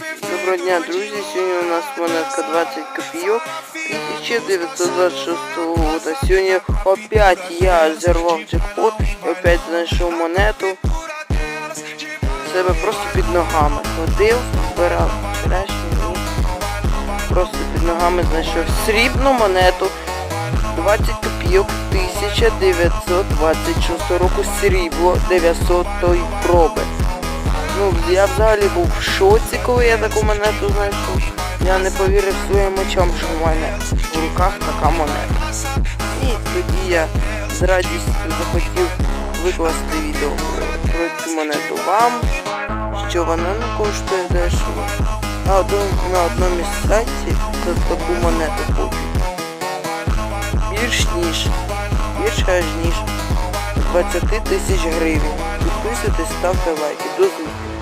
Доброго дня, друзі. Сьогодні у нас монетка 20 копійок 1926 года. Сьогодні опять я зірвав джекпот і опять знайшов монету. Себе просто під ногами. Ходив, збирав вчорашній ні. Просто під ногами знайшов срібну монету 20 копійок 1926 року срібло 900 проби. Я взагалі був в шоці, коли я таку монету знайшов. Я не повірив своїм очам, що в мене в руках така монета. І тоді я з радістю захотів викласти відео про цю монету вам, що вона не коштує дешево. Одному, на одному із сайтів за таку монету купить. Більш ніж, більше аж ніж 20 тисяч гривень. Підписуйтесь, ставте лайки. До зустрічі.